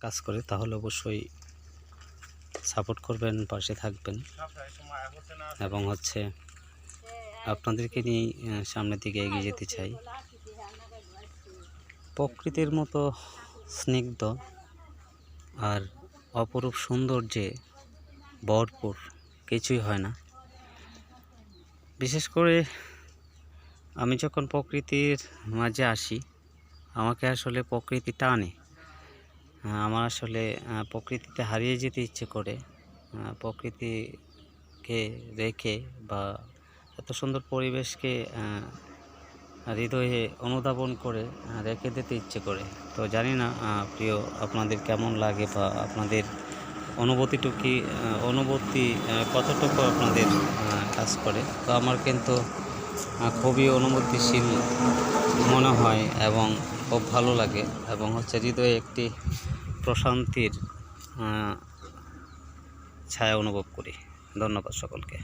কাজ করে, তাহলে অবশ্যই সাপোর্ট করবেন, পাশে থাকবেন। এবং হচ্ছে আপনাদেরকে নিয়ে সামনের দিকে এগিয়ে যেতে চাই। প্রকৃতির মতো স্নিগ্ধ আর অপরূপ সৌন্দর্যে ভরপুর কিছুই হয় না। বিশেষ করে আমি যখন প্রকৃতির মাঝে আসি, আমাকে আসলে প্রকৃতি টানে। আমার আসলে প্রকৃতিতে হারিয়ে যেতে ইচ্ছে করে প্রকৃতিকে রেখে বা এত সুন্দর পরিবেশকে হৃদয়ে অনুধাবন করে রেখে দিতে ইচ্ছে করে। তো জানি না প্রিয় আপনাদের কেমন লাগে বা আপনাদের অনুভূতিটুকি আহ, অনুভূতি কতটুকু আপনাদের কাজ করে। তো আমার কিন্তু খুবই অনুভূতিশীল মনে হয় এবং খুব ভালো লাগে এবং হচ্ছে হৃদয়ে একটি প্রশান্তির ছায়া অনুভব করি। ধন্যবাদ সকলকে।